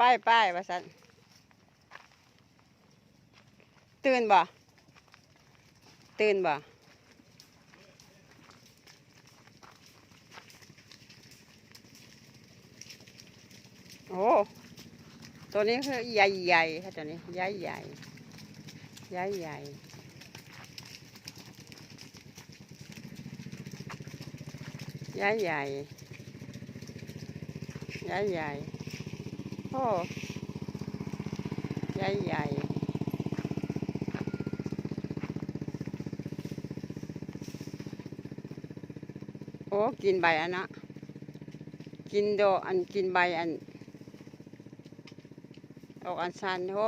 ป้ายป้ายว่าสันตื่นบ่ ตื่นบ่ โอ้ ตัวนี้คือใหญ่ๆค่ะตัวนี้ใหญ่ใหญ่ใหญ่ใหญ่ใหญ่ใหญ่ใหญ่ใหญ่ โอ้ใหญ่ใหญ่โอ้กินใบอันนะกินโดอันกินใบอัน ออกอันชันโอ้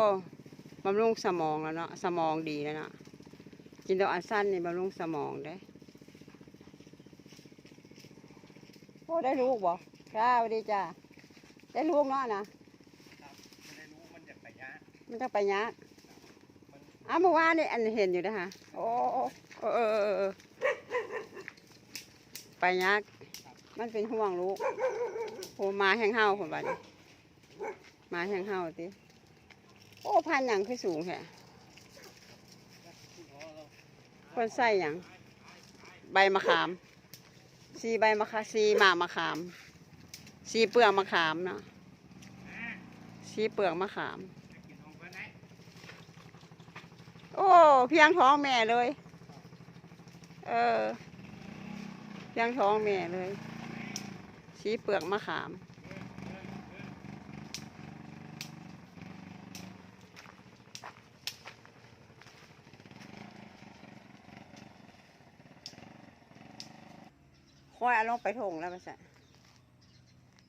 บำรุงสมองแล้วเนาะสมองดีแล้วเนาะกินดอกอันสั้นนี่บำรุงสมองได้โอ้ได้ลูกบ่จ้าสวัสดีจ้าได้ลูกเนาะนะ ไม่ได้รู้มันอยากไปยะ มันจะไปยากอ้าวเมื่อวานนี่อันเห็นอยู่นะฮะโอ้โอ้โอ้เออเออไปยากมันเป็นห่วงลูกโอ้มาแห้งเฮาคนบ้านมาแห้งเฮาติโอ้พันหยังคือสูงแค่คนใส่หยังใบมะขามสีใบมะขามสีหมากมะขามสีเปลือกมะขามเนาะสีเปลือกมะขาม กินของเพื่อนไหน โอ้เพียงท้องแม่เลย เออ เพียงท้องแม่เลยสีเปลือกมะขาม ค่อยเอาลงไปถงแล้วมาส่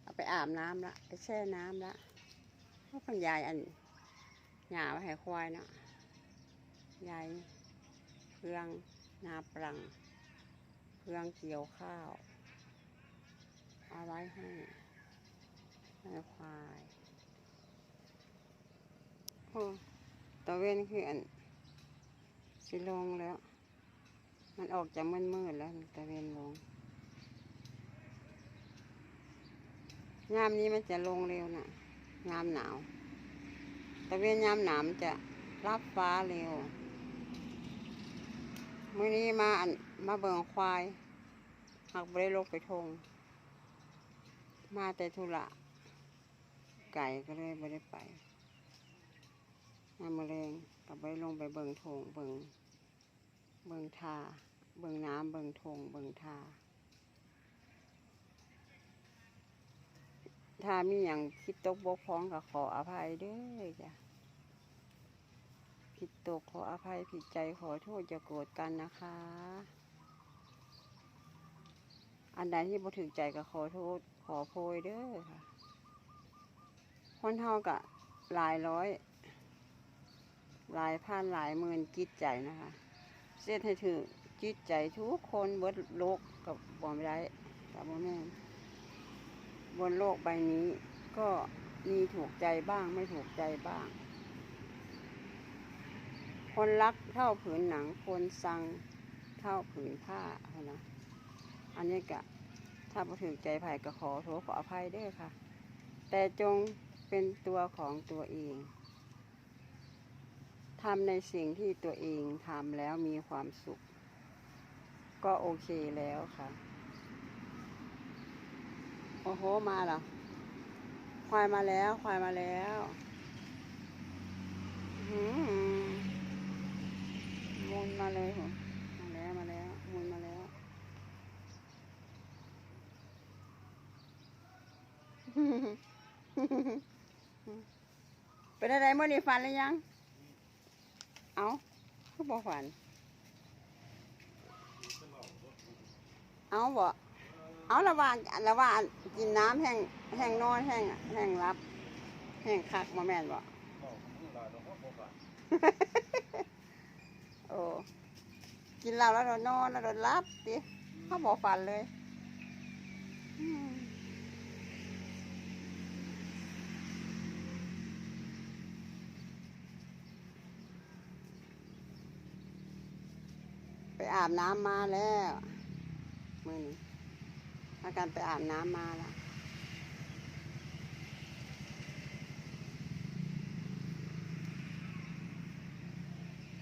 เอาไปอาบน้ำละ ไปแช่น้ำละเพราะคุณยายอันหยาไว้ให้ควายเนาะ ยายเครื่องนาปรังเครื่องเกี่ยวข้าว เอาไว้ให้ให้ควายโอ้ตะเวนคืออันสิลงแล้ว มันออกจากมืดๆแล้วตะเวนลงยามนี้มันจะลงเร็วนะยามหนาวต่เวนยามหนาวมันจะรับฟ้าเร็ว มื่อนี้มามาเบิ่งควายหักบริลงไปทง มาแต่ธุระไก่ก็เลยไม่ได้ไปงามมะเร็งกับไปลงไปเบิ่งทงเบิ่งเบิ่งทาเบิ่งน้ำเบิ่งทงเบิ่งทาถ้ามีอย่างคิดตกบกพร่องก็ขออภัยด้อจ้ะ ผิดตกขออภัยผิดใจขอโทษจะโกรธกันนะคะ อันใดที่บ่ถึงใจก็ขอโทษ ขอโพยเด้อค่ะคนเฮากะหลายร้อยหลายพันหลายหมื่นจิตใจนะคะเสียให้ถือจิตใจทุกคนบิดโลกกับบ่ไม่ได้กับบ่แม่บนโลกใบนี้ก็มีถูกใจบ้างไม่ถูกใจบ้าง คนรักเท่าผืนหนัง คนสังเท่าผืนผ้าเอานะอันนี้กะถ้าบ่ถึงใจไผ่ก็ขอโทษขออภัยเด้วยค่ะ แต่จงเป็นตัวของตัวเองทำในสิ่งที่ตัวเองทำแล้วมีความสุข ก็โอเคแล้วค่ะ โอ้โห มาเหรอควายมาแล้ว ควายมาแล้ว อื้อหือ มุนมาเลยผมมาแล้วมาแล้วมุนมาแล้วเป็นอะไรเมื่อนี่ฟันหรือยัง เอาเขาบอกฟัน เอาบอกเอาละว่าละว่ากินน้ำแห้งแห้งนอนแห้งแห้งรับ แห้งคักมาแม่นบ่บอก โอ้กินเหล้าแล้วเรานอนแล้วเรารับดิเขาบอกฟันเลยอืมไปอาบน้ำมาแล้วมือนี้ถ้ากันไปอาบน้ำมาแล้ว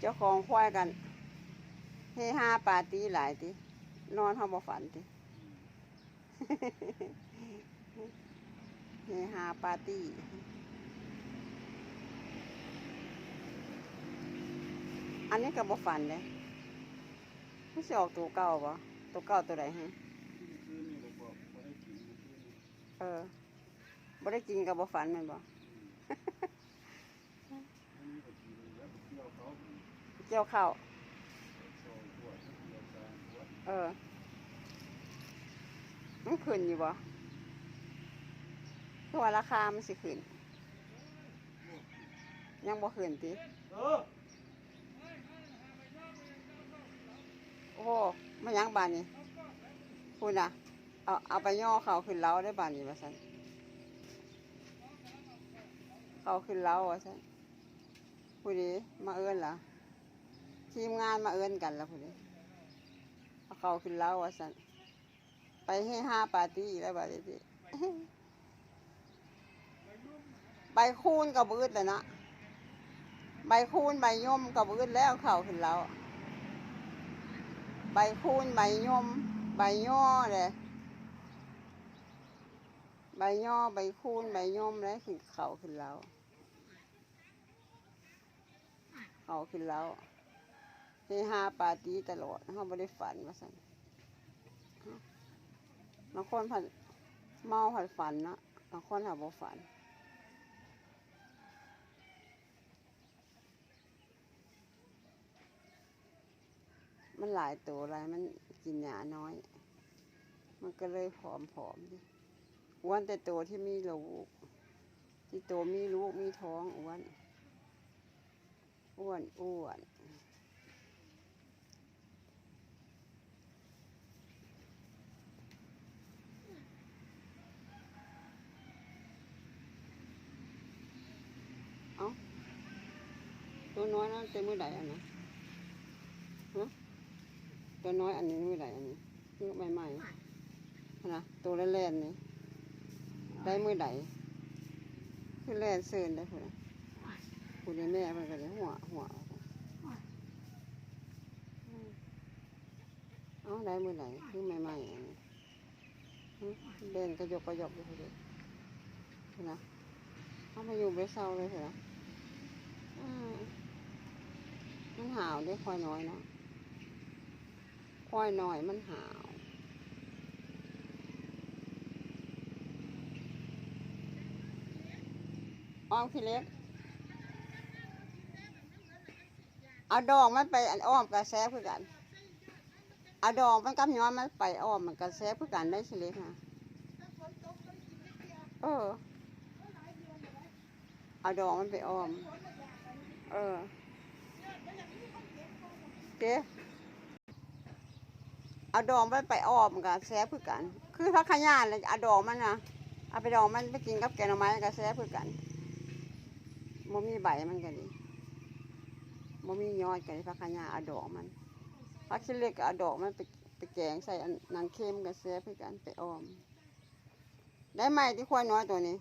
จ้าของควายกันเฮฮาปาร์ตี้หลายตินอนเฮาบ่ฝันติเฮฮาปาร์ตี้อันนี้ก็บ่ฝันเลยมันสิออกตัวเก่าบ่ตัวเก่าตัวใดฮะคืนนี่ก็บอกบ่ได้กินคืนนี่เออบ่ได้กินกับบ่ฝันแม่นบ่ อันนี้ก็กินแล้วไปเที่ยวเขาอีก เกี่ยวข้าวซอยขวดเที่ยวสาเออมันขึ้นอยู่บ่คือว่าราคามันสิขึ้น ยังบ่ขึ้นติโอ้โหมันยังบานนี่พูดนะเอาเอาไปย่อเขาขึ้นเล้าได้บานนี่ว่าซั่นเขาขึ้นเล้าว่าซั่นผู้ดีมาเอิ้นล่ะ ทีมงานมาเอิ้นกันแล้วผู้ดีเอาเขาขึ้นเล้าว่าซั่นไปให้ห้าปาร์ตี้แล้วบาดนี้ใบคูนกับบืดเลยนะใบคูนใบย่อมกับบืดแล้วเขาขึ้นเล้าใบคูนใบย่มใบย่อเลยใบย่อใบคูนใบย่มแล้วขึ้นเขาขึ้นแล้วเขาขึ้นแล้ว เฮฮาปาร์ตี้ตลอดเขาไม่ได้ฝันว่าสันบางคนผัดเมาผัดฝันนะบางคนหาบ่ฝันมันหลายตัวหลายมันกินหยาน้อย มันก็เลยผอมผอมๆดิอ้วนแต่ตัวที่มีลูก ที่ตัวมีลูกมีท้องอ้วน อ้วนอ้วนเอา ตัวน้อยนั่นเต็มมือใดอะนะตัวน้อยอันนี้มือใดอันนี้มือใหม่ๆนะตัวแล่นๆนี่ได้มือใดคือแล่นเซินได้พุ่นน่ะพุ่นนี่แม่มันก็เลยหัวหัวเอาได้มือใดคือใหม่ๆอันนี้หึเล่นกระยกกระยกอยู่พุ่นเด้พุ่นนะเอามาอยู่ไปเศร้าเลยพุ่นนะอื มันหาวได้ค่อยน้อยเนาะควายน่อยมันหาวอ้อมขี้เล็ก เอาดอกมันไปอ้อมกระแซบคือกัน เอาดอกมันกับย้อนมันไปอ้อมมันกระแซบคือกันได้ขี้เล็กนะเออ เอาดอกมันไปอ้อม เออ เจ๊เอาดองมันไปออมกับแซ่บคือกัน คือพักขยานเลยเอาดองมันนะเอาไปดองมันไปกินกับแกงหน่อไม้กับแซ่บคือกันบ่มีใบมันก็ดีบ่มียอดกันพักขยานเอาดอกมันพักชิ้เล็กเอาดอกมันไปไปแกงใส่นางเค็มกับแซ่บคือกันไปออม ได้ไหมที่ควายน้อยตัวนี้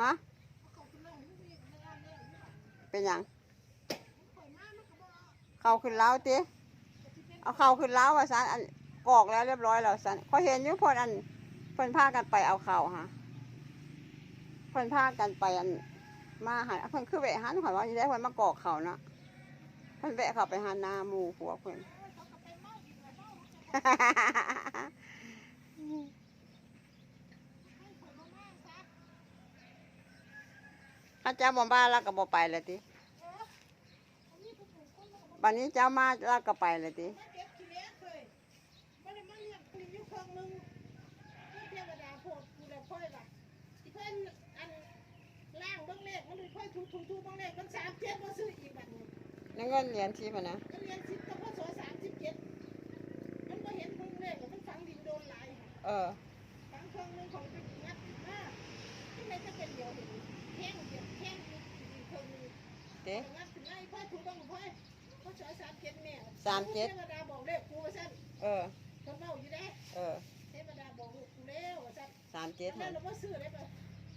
ฮะเป็นยัง เข้าขึ้นเล้าติเอาเข้าขึ้นเล้าว่าสันอันกอกแล้วเรียบร้อยแล้วสันพอเห็นอยู่พนอันพ่นพากันไปเอาเข่าฮะพ่นพากันไปอันมาหันเพิ่นคือแวะหันข่อยว่าอยู่ได้เพิ่นมากอกเข่าเนาะเพิ่นแวะเขาไปหานามู่ผัวเพิ่นถ้าเจ้าบ่มาแล้วก็บ่ไปเลยติ บัดนี้เจ้ามาแล้วก็ไปเลยติมาเก็บขี้เหล็กเคยบ่ได้มาเลี้ยงปลีอยู่เครื่องหนึงเทวดาโพดกูแล้วค่อยล่ะอีเพิ่นอันล่างเบิ่งเลขมันเลยค่อยถูถูๆเบิ่งเลขมัน37บ่ซื้ออีกบัดนี้นั่นเงินเหรียญที่พะนะมันเรียน10กับพศ37มันบ่เห็นเบิ่งเลขแล้วมันฝังดินโดนหลายค่ะเออฝังเครื่องหนึงของไปงัดมาที่ไหนจะเป็นเดียวเห็นแข้งเดียวแข้งอีกอีกเครื่องหนึงเด้งัดขึ้นมาอีพ่อถูต้องพ่อ พศ37แม่37เทวดาบอกเลขกูว่าซั่นเออเพิ่นเว้าอยู่เด้เออเทวดาบอกลูกกูแล้วว่าซั่นสามเจ็ดแม่ฮะเราบ่ซื้อได้ปะ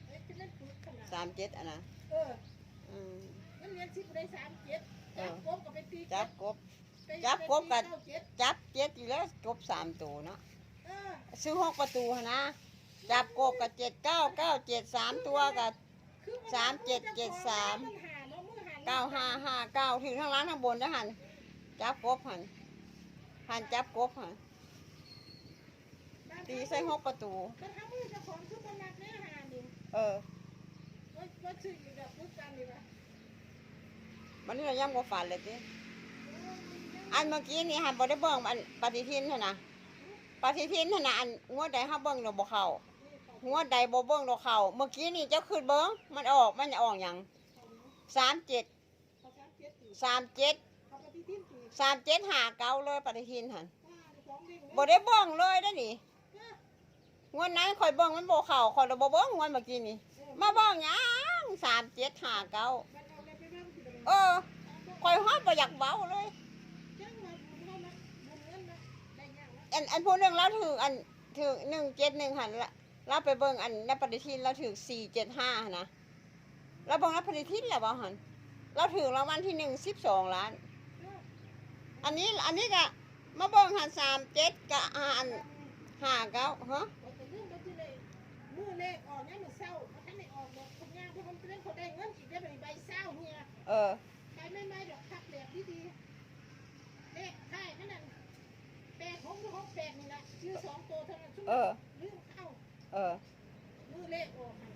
เอ้ยจะเล่นปึกขนาดสามเจ็ดอะนะเอออืมมันเรียนสิบได้สามเจ็ดจับกบกับไปตีจับกบไปจับกบกับไปตีเาเจ็ดจับเจ็ดอยู่แล้วกบสามตัวเนาะเออซื้อหกประตูหั่นนะจับกบกับเจ็ดเก้าเก้าเจ็ดสามตัวกับ คือนสามเจ็ดเจ็ดสาม นห เก้าห้าห้าเก้าถึงทั้งร้านทั้งบนนะหันจับกบหันหันจับกบหันตีใส่หกประตูมันทำมือเจ้าของคือมันนักเนื้อหานี่เออว่าว่าชื่ออยู่แบบพูดกันดีป่ะวันนี้เราย่ำกว่าฝันเลยทีอันเมื่อกี้นี่หันบ่ได้เบิ่งอันปฏิทินน่ะนะปฏิทินน่ะนะอันงวดใดห้าเบิ่งเราบ่เข้านี่เขางวดใดบ่เบิ่งเราเข้าเมื่อกี้นี่เจ้าคืนเบิ่งมันออกมันจะออกหยังสามเจ็ด สามเจ็ดตีสามเจ็ดเขาปฏิทินตีสามเจ็ดหาเก้าเลยปฏิทินหันว่าในของเด้งบ่ได้เบิ่งเลยได้อนี่งวดนั้นข่อยเบิ่งมันบ่เข้าข่อยเลยบ่เบิ่งงวดเมื่อกี้นี่มาเบิ่งหยังสามเจ็ดหาเก้ามันเอาอะไรไปบ้างสิเออข่อยฮอดบ่อยากเว้าเลยจังมาบุญเข้ามาบุญเงินมาได้ยังนะอันอันผู้หนึงเราถืออันถือหนึ่งเจ็ดหนึ่งหันละเราไปเบิ่งอันในปฏิทินเราถือสี่เจ็ดห้านะเราเบิ่งในปฏิทินแล้วบ่หัน เราถือรางวัลที่หนึ่งสิบสองล้าน อันนี้อันนี้ก็มาเบิ่งหันสามเจ็ดกับอ่าอันห้าเก้าฮะเราจะเรื่องเราจะได้มือเลขออกเนี่ยมือเศร้ามันท่านได้ออกดอกคนงานเพราะมันเป็นเรื่องเขาได้เงินอีกได้ใบใบเศร้าเนี่ยเออใบไม่ไม่ดอกทับแบบดีๆเลขท้ายนั่นน่ะแปดหกหรือหกแปดนี่แหละชื่อสองตัวเท่านั้นชุ่มเออลืมเข้าเออมือเลขออกให้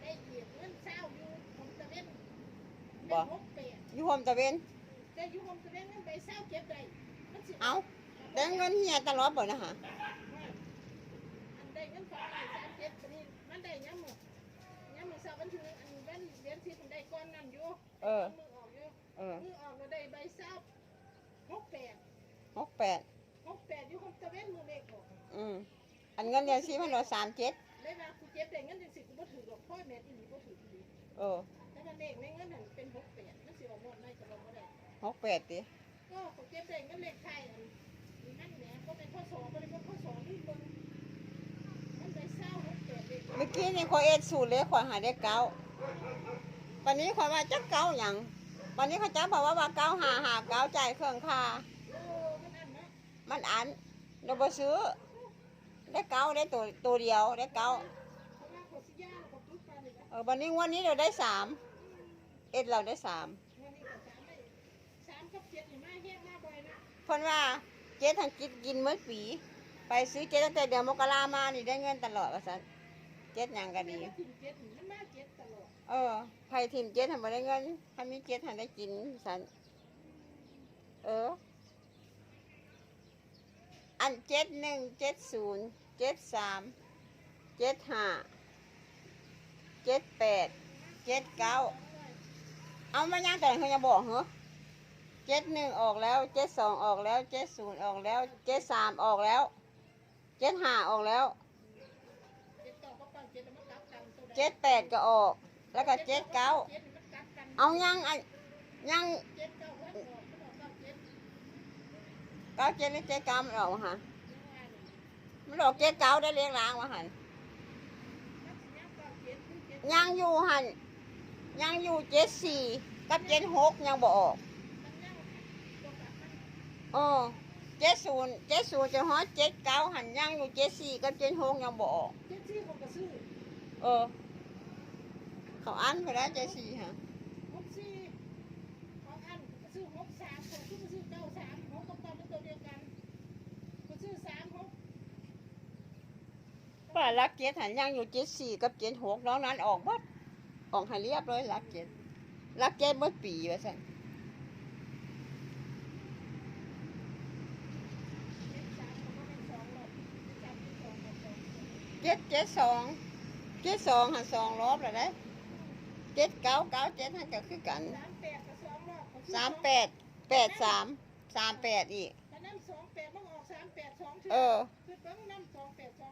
ได้เหยียบเงินเศร้าอยู่ผมตะเว้น บ่หกแปดอยู่โฮมตะเวนแต่อยู่ผมตะเว้นเงินใบเศร้าเก็บได้มันสิเอาแต่เงินเฮียตลอดบ่นะฮะอันได้เงินสองร้อยสามเจ็ดนี่มันได้ยังมือยังมือเศร้ามันถึงอันวันเดือนที่มันได้ก้อนนั่นอยู่เออมือออกอยู่เออมือออกเราได้ใบเศร้าหกแปดหกแปดหกแปดอยู่ผมตะเว้นมือเลขออกอืมอันเงินเดือนสี่พันเราสามเจ็ดเลยว่ากูเจ็บได้เงินจังสิกูบ่ถือหรอกพ่อแม่อีหลีบ่ถืออีหลีเออ แต่ว่าเลขในเงินนั่นเป็นหกแปดมันสิออกหมดไม่จะลงบ่ได้หกแปดดิก็กูเจ็บได้เงินเลขไทยอันนี้นั่นแหละก็เป็นข้อสอบบ่ได้เป็นข้อสอบนี่เบิ่งมันได้เศร้าหกแปดเลขเมื่อกี้นี่ขอยเอ็ดสูตรเลยขอยหาได้เก้าวันนี้ขอยว่าจักเก้าหยังวันนี้เขาจับบอกว่าว่าเก้าหาหาเก้าจ่ายเครื่องค่าโอ้มันอันเนาะมันอันเราบ่ซื้อ ได้เก้าได้ตัวตัวเดียวได้เก้า เพราะว่าเขาสิย่าแล้วก็ปุ๊บไปเลยนะ เออวันนี้งวันนี้เราได้สาม เอ็ดเราได้สามสามได้สามกับเจ็ดนี่มาแห้งมาบ่อยนะเพิ่นว่าเจ๊ทางกินกินเมื้อปี ไปซื้อเจ๊ตั้งแต่เดือนมกรามานี่ได้เงินตลอดว่าซั่นเจ๊ยังก็ดีถิ่นเจ็ดนี่มันมาเจ็ดตลอดเออไผทิมเจ๊ทำบ่ได้เงินถ้ามีเจ๊ทำได้กินซั่นเออ อันเจ็ดหนึ่งเจ็ดศูนย์เจ็ดสามเจ็ดห้าเจ็ดแปดเจ็ดเก้า เอามายังแต่เขายังบอกเหรอเจ็ดหนึ่งออกแล้วเจ็ดสองออกแล้วเจ็ดศูนย์ออกแล้วเจ็ดสามออกแล้วเจ็ดห้าออกแล้วเจ็ดเก้าก็ปังเจ็ดแล้วมันกลับกันตัวใดเจ็ดแปดก็ออก แล้วก็เจ็ดเก้าเจ็ดนี่มันกลับกันเอายังอันยังเก้าเก้าเจ็ดเก้าเจ็ดหรือเจ็ดเก้ามันออกมาหันยังว่านี่มันออกเจ็ดเก้าได้เรียงรางมาหันมันสิยังเหรอเจ็ดยังอยู่หัน ยังอยู่เจ็ดสี่กับเจ็ดหกยังบ่ออกมันยังตัวกลับมันเออเจ็ดศูนย์เจ็ดศูนย์จะฮอดเจ็ดเก้าหันยังอยู่เจ็ดสี่กับเจ็ดหกยังบ่ออกเจ็ดสี่ผมก็ซื้อเออ เขาอันไปแล้วเจ็ดสี่ฮะหกสี่ของอันก็ซื้อหกสามผมซื้อซื้อเก้าสามหกกับเก้าเป็นตัวเดียวกันก็ซื้อสามหกป้าลักเจ็ดหันยังอยู่เจ็ดสี่กับเจ็ดหกน้องนั้นออกหมด ออกให้เรียบเลยลักเจ็ดลักเจ็ดเมื่อปีว่าสั่นเจ็ดสามผมก็เป็นสองหรอกเจ็ดสามเป็นสองกับสองเจ็ดเจ็ดสองเจ็ดสองหันสองรอบเลยได้เจ็ดเก้าเก้าเจ็ดหันก็คือกันสามแปดกับสองรอบเขซื้อสามแปดแปดสามสามแปดอีกแต่น้ำสองแปดมันออกสามแปดสองเท่าเออคือเบิ้งน้ำสองแปดสอ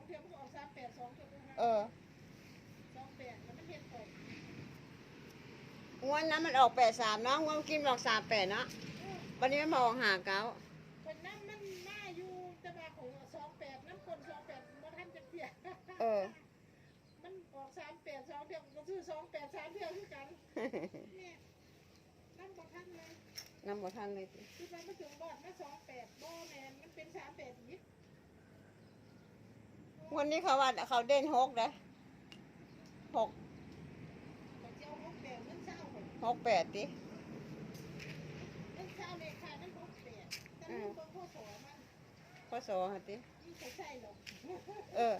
งวันนั้นมันออกแปดสามเนาะงวันกินออกสามแปดเนาะวันนี้มันมาออกหาเก้าคนน้ำมันมาอยู่แต่ว่าของสองแปดน้ำคนสองแปดมันท่านจะเปลี่ยนเออ มันออกสามแปดสองเท่าก็ซื้อสองแปดสามเท่าคือกันเนี่ยทันเลยนำบ่ทันเลยติคือมันมาถึงบอดมาสองแปดบ่แมนมันเป็นสามแปดอีกวันนี้เขาว่าเขาเด่นหกนะหก มันจะเอาหกแปดมันเศร้าเลย หกแปดติมันเศร้าเลยค่ะมันหกแปดแต่ลูกเบิ่งพ่อสอมันพอสอหะตินี่ใช่ใช่หรอกเออ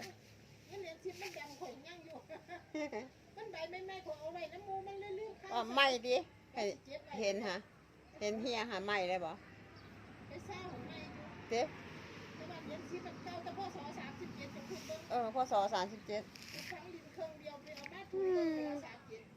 งั้นเรียนชิปมันดำข่อยย่างอยู่ มันใบไม่ไม่ข่อยเอาไว้น้ำมูมันเลื่อนๆข้าวอ๋อไม่ดิให้เจ็บไว้เห็นฮะ เห็นเฮียหาไม่ได้บ่ไปเศร้าของไม่อยู่เจ๊แต่ว่าเรียนชิปมันเก่าแต่พ่อสอสามสิบเจ็ดจะพูดเบิ่งเออพอสอสามสิบเจ็ดทุกครั้งดินเครื่องเดียวไปเอามาถูกเบิ่งเวลาสามเจ็ดถ้า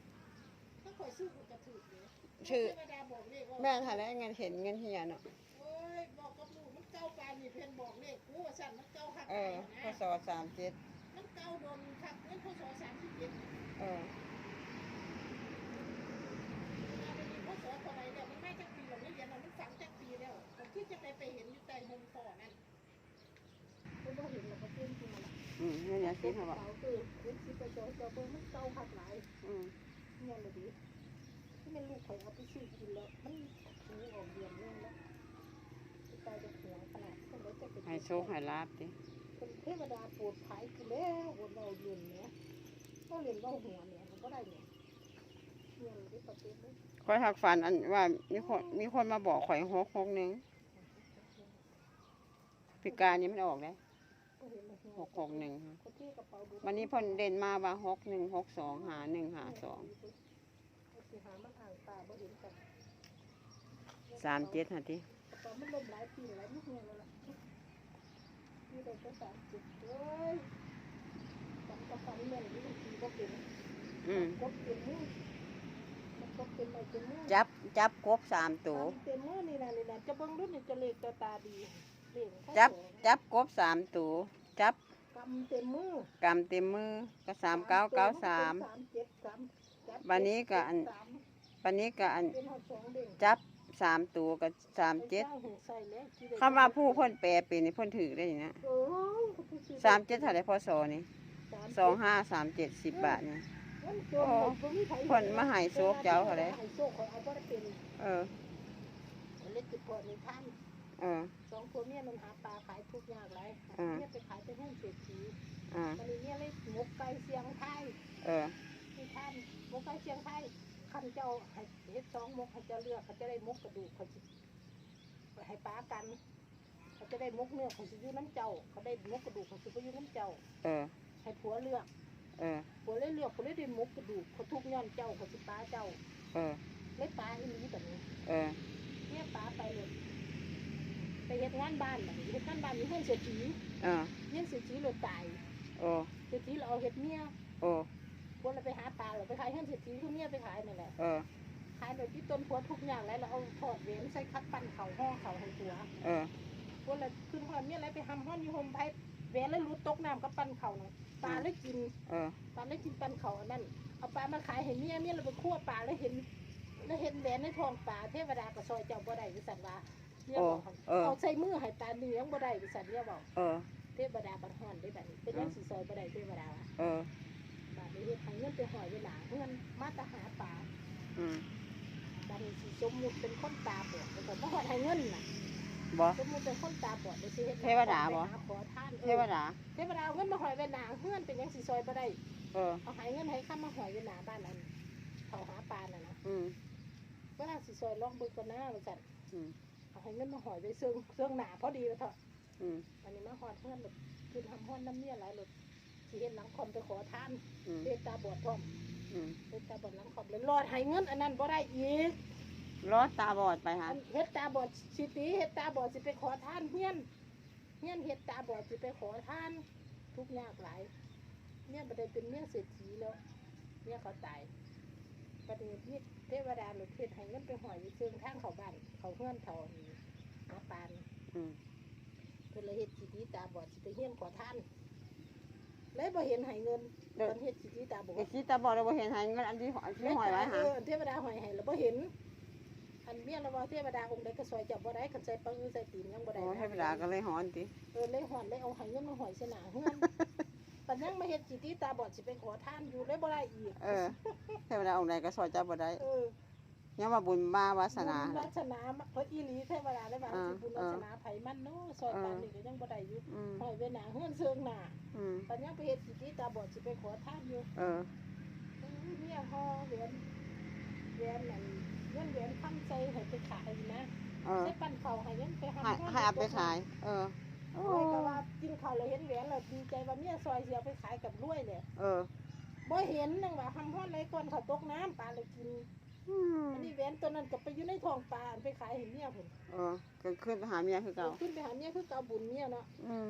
ข่อยซื้อกูจะถูกเลยชื่อเทวดาบอกเลขว่าแม่นหาแล้วเงินเห็นเงินเฮียเนาะโอ้ยบอกกับลูกมันเก่าปานนี่เพิ่นบอกเลขกูว่าสั่นมันเก่าคักเอไปอนะพอสอสามเจ็ดมันเก่าโดนคักเงินพศสามสิบเจ็ดเออพศเท่าไหร่แล้วมันไม่จักปีหรอกนี่เรียนเรามันฝังจักปีแล้วผมคิดจะไปไปเห็นอยู่ใต้ห่มฟอนั่นมันบ่เห็นหรอกมันเป็นจริงมันอืมเงินยาสีเขาบอกเก่าคือเห็นสิไปจอจอเบิ่งมันเก่าคักหลายอืมเงี้ยเลยดิ ที่มันลูกข่อยเอาไปซื้อกินแล้ว มันหูออกเดือนนึงแล้วตายจะหัวขนาดคนแล้วจะไปให้โชคให้ลาบดิเป็นเทวดาโปรดภายกูแล้วคนเราเรียนเนี่ยก็เรียนว่าหัวเนี่ยมันก็ได้เนี่ยเงินที่ประเทศนี้คอยหักฝันอันว่ามีคนมีคนมาบอกข่อยหกหกหนึ่งพิการนี้มันออกเลยก็เห็นมันหกหกหนึ่งคนที่กระเป๋าดูวันนี้เพ่นเด่นมาว่าหกหนึ่งหกสองหาหนึ่งหาสอง สิหามันอ่างตาบ่เห็นกันสามเจ็ดหะทีกระเป๋ามันลมหลายปีหลายมุกเนี่ยแล้วล่ะนี่ได้ก็สามสิบเอ้ยฝันก็ฝันเงินนี่บางทีก็เป็นอืมกบเป็นมือมันกบเป็นอะไรเป็นมือจับจับกบสามตัว เป็นมือนี่นะนี่นะจะเบิ่งรุ่นนี่จะเล็กจะตาดีเล่งเข้าจับสองจับกบสามตัว จับกำเต็มมือกำเต็มมือก็สามเก้าเก้าสาม สามเจ็ดสามจับวันนี้ก็อันสาม วันนี้ก็อันเป็นหอดสองเด้งจับสามตัวก็สามเจ็ดไปสร้างหูใส่แล้วที่ได้คำว่าผู้เพ่นแปลเป็นนี่เพ่นถือได้นี่นะโอ้ยเขาไปซื้อสามเจ็ดเท่าไรพอสอนี่สามสองห้าสามเจ็ดสิบบาทนี่ มันจนหมดบ่มีไผเพิ่นมาให้โชคเจ้าเขาเลย ให้โชคเขาเอาบ่ได้เป็นเออเล็กติดพอในท่านเออ สองคนเนี่ยมันหาปลาขายทุกอย่างไรอ่าเนี่ยไปขายเป็นห้องเศรษฐีอ่าวันนี้เนี่ยเลยหมกไก่เสียงไทยเออ ที่ท่านหมกไก่เสียงไทย คันเจ้าให้เฮ็ดสองหมกให้เจ้าเลือกเขาจะได้หมกกระดูกเขาสิไปให้ปลากันเขาจะได้หมกเนื้อเขาสิอยู่น้ำเจ้า เขาได้หมกกระดูกเขาสิไปอยู่น้ำเจ้า เออ ให้ผัวเลือกเออผัวเลยเลือกผัวเลยได้หมกกระดูกเขาทุกย้อนเจ้าเขาสิปลาเจ้า เออเลยปลาอีนี้แบบนี้ เออเนี่ยปลาไปเลยไปเฮ็ดงานบ้านแบบนี้เฮ็ดงานบ้านมีเพื่อนเศรษฐีเออเนี่ยเศรษฐีเลยตายโอ้เศรษฐีเราเอาเฮ็ดเมียโอ้ พวกเราไปหาปลาเราไปขายเพื่อนเศรษฐีคือเมียไปขายนั่นแหละ เออ ขายโดยที่ต้นพัวทุกอย่างแล้วเราเอาถอดเว้นใส่คัดปั้นเขาห่อเขาให้ตัวเออ พวกเราขึ้นห้องเนี่ยอะไรไปทำห้องอยู่โฮมไพ่เว้นแล้วรู้ตกน้ำกับปั้นเขาน่ะปลาเลยกิน เออ ปลาเลยกินปั้นเขาอันนั้นเอาปลามาขายให้เมียเมียเราไปคั่วปลาแล้วเห็น แล้วเห็นแหวนในท้องปลาเทวดากระซอยเจ้าบ่ได้วิสันว่าเนี่ยบอกเออ เอาใส่มือให้ปลาเนื้อยังบ่ได้วิสันเนี่ยบอกเออ เทวดาบัดฮ้อนได้แบบนี้เป็นยังสีซอยบ่ได้เทวดาว่าเออบาดนี้ เฮ็ดให้เงินไปหอยเวลาเงินมาแตะหาปลาอืมบาดนี้สิสมมุติเป็นคนตาบอดแต่ก็บ่ฮอดให้เงินน่ะบ่ สมมุติเป็นคนตาบอดได้สิเฮ็ดเทวดาบ่ ไปหขอทานเทวดา เทวดาเอาเงินมาหอยไว้หนาเฮือนเป็นยังสิซอยบ่ได้ เออ เอาให้เงินให้ข้ามาหอยไว้หนาบ้านนั้นเขาหาปลาน่ะนะอืม เวลาสิซอยลองเบิ่งก่อนหน้าว่าซั่นอืม เอาให้เงินมาหอยไว้เซิงเซิงหนาพอดีแล้วเถอะอืม อันนี้มาหอดเฮือนแบบคือทำห้อนน้ำเมียหลายรถ สิเฮ็ดหลังคอมไปขอทานอืมเฮ็ดตาบอดพร้อมอืมเฮ็ดตาบอดหลังคอมเลยรอดให้เงินอันนั้นบ่ได้อีกรอดตาบอดไปฮะอันเฮ็ดตาบอดสิตีเฮ็ดตาบอดสิไปขอทานเฮียนเฮียนเฮ็ดตาบอดสิไปขอทาน ทุกข์ยากหลายเนี่ยบ่ได้เป็นเมียเศรษฐีแล้วเมียเขาตายประเดี๋ยวนี้เทวดาหรือเทศให้เงินไปหอยอยู่เชิงทางเขาบ้านเขาเฮือนเขานี่หาปาน อืม เพิ่นเลยเฮ็ดสิตีตาบอดสิไปเฮียนขอทาน เลยบ่เห็นให้เงินเพิ่นเฮ็ดสิตีตาบอไอ้ดที่ตาบอดเราบ่เห็นหายเงินอันที่ที่หอยไว้เอหาอเทวดาหอยให้แล้วบ่เห็น อันเมียเราว่าเทวดาองค์ใดก็ซอยจับบ่ได้คันใส่ปังใส่ตีนยังบ่ได้โอ้นะ เทวดาก็เลยหอนติเออเลยหอนเลยเอาหอยเงินมาหอยสนาเฮือน ปัญญังมาเฮ็ดจิตีตาบอดสิไปขอทานอยู่เลยบ่ได้อีก เออเทวดาองค์ใดก็ซอยจับบ่ได้ เออ ยังว่าบุญมาวาสนา บุญวาสนาเพราะอีหลีเทวดาได้ว่าอ่าสิบุญวาสนาไผมันเนาะซอยปานนี้ก็ยังบ่ได้อยู่อืมหอยเวหนาเฮือนเซิงหน้าอืมปัญญาไปเฮ็ดสิที่ตาบอดสิไปขอทานอยู่เออ เออเนี่ยห่อเหรียญเหรียญนั่นเงินเหรียญพันใจให้ไปขายนะเออใช้ปั้นเขาให้เงินไปหาให้ให้เอาไปขาย เออโอ้ยก็ว่ากินข้าวแล้วเห็นเหรียญแล้วดีใจว่าเมียซอยสิเอาไปขายกับรวยเลยเออ บ่เห็นนังว่าทำฮ้อนไรก่อนเขาตกน้ำปลาเลยกิน อืมอันนี้แหวนตัวนั้นก็ไปอยู่ในท้องปลาอันไปขายให้เมียพุ่นเออก็ขึ้นไปหาเมียคือเก่าขึ้นไปหาเมียคือเก่าบุญเมียเนาะอืม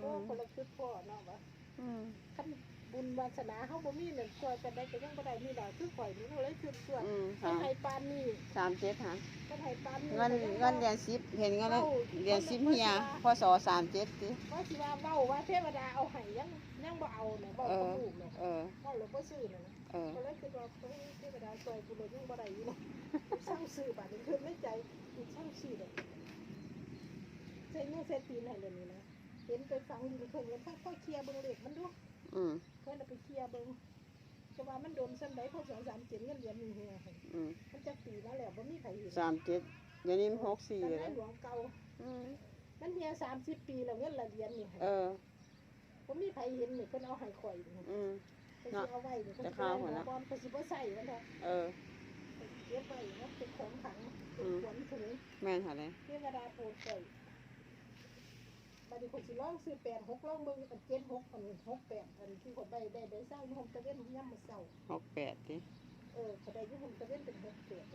โอ้คนละคือพ่อเนาะว่าอืม คันบุญวาสนาเฮาบ่มีนั่นช่วยกันได้ก็ยังบ่ได้มีดอกคือข่อยนี่เลยคือส่วนอืมคัสานมให้ปานนี้สามเจ็ดฮะคันให้ปานนี้เงินเงินเดือนสิบเห็นเงินเดือนสิบเฮียพศสามเจ็ดสิว่าสิว่าเว้าว่าเทวดาเอาให้ยังยังบ่เอาเนี่ยบ่เอกับอลูกเนี่ยเออ เว้าแล้วบ่ซื้อเนี่ย เออ ก็เลยคิดว่าเฮ้ยเทวดาช่วยกูเลยยังบ่ได้อยู่เนาะสร้างซื้อบาดนี้คือในใจกูสร้างซื้อเลยใส่มือใส่ตีนให้เลยนี่นะเห็นไปฟังอยู่เพิ่นว่าค่อยๆเคลียร์เบิ่งเลขมันดู อืม เพื่อนเอาไปเคลียร์เบิ้งจะว่ามันโดนซ้ำใดพอสองสามเจ็ดเงินเหรียญมีเฮียให้อืมมันจะปีมาแล้วบ่มีใครเห็นสามเจ็ดเดี๋ยวนี้มันหกสี่แต่เลยในนะหลวงเก่า อืมมันเฮียสามสิบปีแล้วเงินละเหรียญนี่เออ บ่มีใครเห็นนี่เพิ่นเอาให้ข่อยนี่อืม เพิ่นสิเอาไว้นี่เพิ่นจะสิฆ่าเอาหัวไว้นะก่อนเพิ่นสิบ่ใส่มันเถอะเออเพิ่นเก็บไว้มันเป็นของขลังเป็นขวัญถุงแม่นหาเลยเทวดาโปรดปล่อยบัดนี้คนสิร้องซื้อแปดหกร้องเบิ่งอันเจ็ดหกอันหกแปดอันที่คนได้ได้ได้เศร้าอยู่ห้องตะเวนย่ำมาเศร้าหกแปดดิเออเขาได้ยุคมตะเว้นเป็นหกเศษ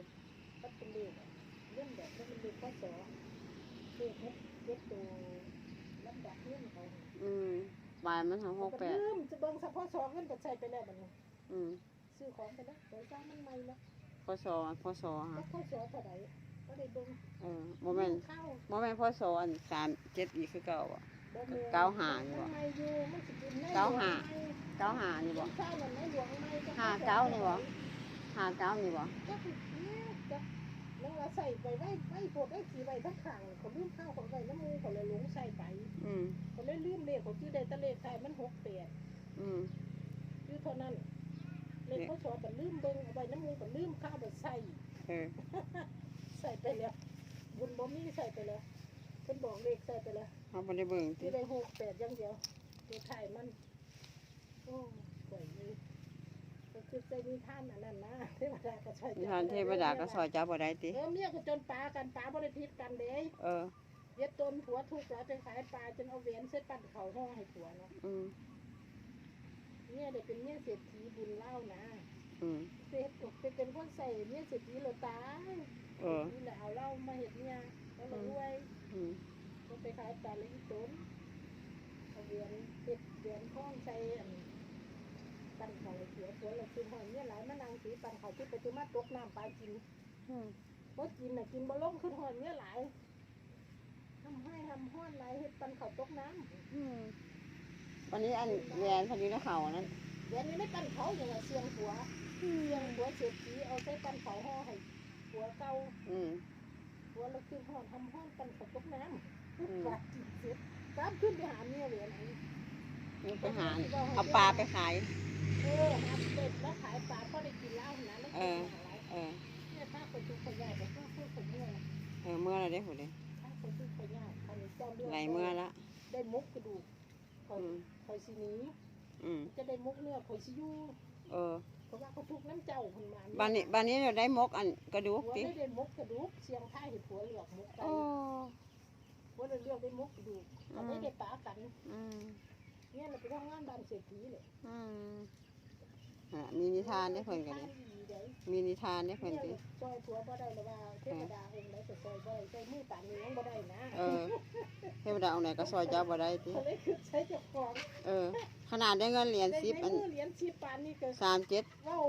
ก็เป็นเลขอะเรื่องแบบนี้เป็นเลขข้อสอเลขหกเจ็ดตัวลำดับเรื่องเขาอืม ปลายมันทำหกแปดลืมจะเบิ่งเฉพาะสองเงินก็ใช้ไปแล้วบัดนี้อืมซื้อของไปแล้วเดี๋ยวจ้างมันใหม่แล้วพศพศก็ฮะข้อสอเท่าไหร่ก็ได้เบิ่งเออโมเมนเข้าโมเมนพศอันสามเจ็ดอีกคือเก่าอะ บ่แม่นเก้าหาอยู่มับ่นใหม่อยู่มันสิเป็นในเก้าหาลวงใม่เก้าหานี่บ่ข้าวมันในหลวงใหม่จะหาเก้านี่บ่หาเก้านี่บ่ก็คือเนี่ยจะ แล้วว่าใส่ไปไว้ไว้โพดไว้สีไว้ทั้งข้างเขาลืมข้าวเขาไว้น้ำมูเขาเลยหลงใส่ไปอืมเขาเลยลืมเลขเขาชื่อได้แตะเลขไทยมันหกแปดอืมชื่อเท่านั้นเลขเขาสอนแต่ลืมเบิ้งเอาไปน้ำมูก็ลืมข้าวไปใส่เออใส่ไปแล้วบุญบ่มีใส่ไปแล้วเพิ่นบอกเลขใส่ไปแล้วเขาไม่ได้เบิ่งติที่ได้หกแปดอยังเดียวเลขไทยมันโอ้สวยเลย ก็คือใจมีท่านอันนั้นนะเทวดาก็ช่วยนิทานเทวดาก็ซอยจับบ่ได้ติเออเมียก็จนปลากันปลาบ่ได้พิษกันเด้เออ เย็ดตนผัวทุกข์แล้วไปขายปลาจนเอาแหวนเส้นปั่นเขาห้องให้ผัวเนาะอืมเนี่ยเด็กเป็นเนี่ยเศรษฐีบุญเล่านะอืมเศรษฐีเป็นคนใส่เนี่ยเศรษฐีเราตายเออ นี่แหละเอาเหล้ามาเห็ดเนี่ยแล้วเรารวยอืมก็ไปขายปลาเลยอีต้นเอาเหรียญเจ็ดเหรียญข้องใส่อันปั่นเขาเหัวเรากินหอยเนี่ยหลายมะนางสีปันเขาที่ไปตุมาตกน้ำปลากินอืมบ่กินน่ะกินบ่ลงขึ้นหอยเนี่ยหลายทำให้ทำห้อนหลายเห็ดปันเขาตกน้ำอืมวันนี้อันแหวนพอดีนะเขานั้นเดี๋ยวนี้ไม่ปันเขาอย่างว่าเสียงหัวเสียงหัวเศรษฐีเอาใส่ปันเขาห่อให้หัวเก่าอืม หัวเราคือห่อทำห้องปั้นเขาตกน้อืมำปลาจิตเสร็จตามขึ้นไปหาเมียเหรียญนี่ไปหา เอาปลาไปขาย เออหาเป็ดแล้วขายปลาก็ได้กินเหล้านะแล้วกินหลายเออเนี่ยถ้าคนทุกคนยากแต่ถ้าพูดคนเมื่อนะเออเมื่อไรได้ผลเลยถ้าคนทุกคนยากคนเจ้าเรื่องไหลเมื่อละได้มุกกระดูกคอยคอยสิหนี้อืมจะได้มุกเนื้อคอยสิอยู่เออเพราะว่าเขาทุกน้ำเจ้าคนมาบ้านนี้บ้านนี้เราได้มกอันกระดูกหัวติได้ได้มุกกระดูกเสียงท่าเห็ดหัวเหลือกมุกไปโอ้ว่าเราเลือกได้มุกระดูเขาไม่ได้ปากัน อืม เนี่ยเราไปทำงานบ้านเศรษฐีเลยอืมอะมีนิทานได้เพิ่นกันดิดีเด้มีนิทานได้เพิ่นเนี่ยติซอยผัวบ่ได้หรือว่าเทวดาองค์ไหนจะซอยบ่ได้ใช้มือป่านนี้ยังบ่ได้นะเออเทวดาองค์ไหนก็ซอยเจ้าบ่ได้ติเขาเลยคือใช้เจ้าของเออ ขนาดได้เงินเหรียญในสิบอันมือเหรียญสิบปานนี่ก็สามเจ็ดเว้า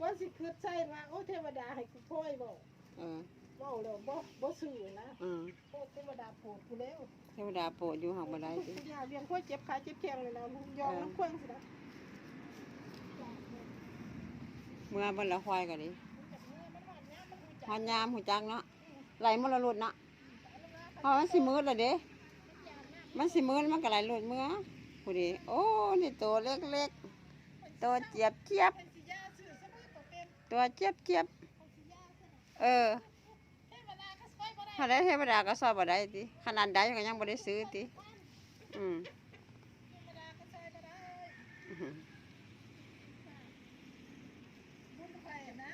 ว่าสิคือใช่ว่าโอ้เทวดาให้กูพ่อยบ่เออเว้าแล้วบ่บ่ซื่อนะอืมโอ้เทวดาโปรดกูแล้ว เทวดาโปรดอยู่หักบ่ได้ติยาเลี้ยงข้อยเจ็บขาเจ็บแข้งเลยนะยอมมันควงสินะเมื่อเบิ่นละควายก็ดิมันหวานยามมันรู้จักฮอนยามหูจักเนาะไหลมลรุดเนาะเพราะมันสิมืดและเด้ มันสิมืดมันก็ไหลหลุดเมื่อผู้ดีโอ้นี่ตัวเล็กๆตัวเจี๊ยบเจี๊ยบเป็นสิยาซื้อสมุนตัวเป็นตัวเจี๊ยบเจี๊ยบของสิยาซื้อเออ เทวดาก็ช่วยบ่ได้ ถ้าได้เทวดาก็ซอยบ่ได้ติขนาดใดก็ยังบ่ได้ซื้อติอืมเทวดาก็ช่วยบ่ได้อื้อหือบุญไปนะ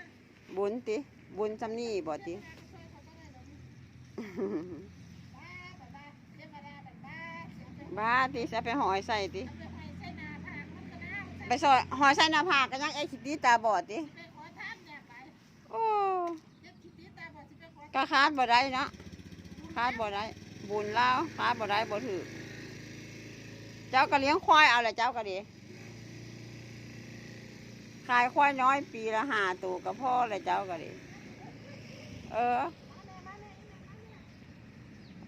บุญติบุญจำนี่บ่ติเทวดาก็ช่วยเขาบ่ได้ดอกอื้อหือบ้าบ้าบ้าเทวดาแบบบ้าเสียไปบ้าติจะไปหอยใส่ติไปซอยหอยใส่หน้าผากก็ยังไอ้คิดดีตาบอดติไปขอทานเนี่ยไปโอ้ ก็คาดบ่ได้เนาะคาดบ่ได้บุญแล้วคาดบ่ได้บ่ถือเจ้าก็เลี้ยงควายเอาแหละเจ้าก็ดีขายควายน้อยปีละห้าตัวกับพ่อเลยเจ้าก็ดีเออ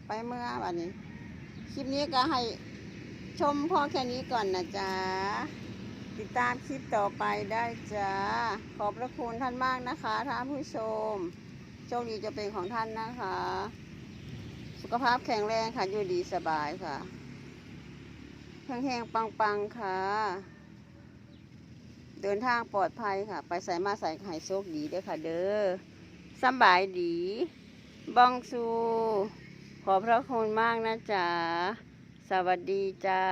ไปเมื่อวันนี้ คลิปนี้ก็ให้ชมพ่อแค่นี้ก่อนนะจ๊ะ ติดตามคลิปต่อไปได้จ้าขอบพระคุณท่านมากนะคะท่านผู้ชม โชคดีจะเป็นของท่านนะคะ สุขภาพแข็งแรงค่ะ อยู่ดีสบายค่ะแห้งๆปังๆ ค่ะ เดินทางปลอดภัยค่ะ ไปใส่มาใส่ไข่โชคดีเด้อค่ะ เด้อสบายดีบองซู ขอพระคุณมากนะจ๊ะ สวัสดีจ้า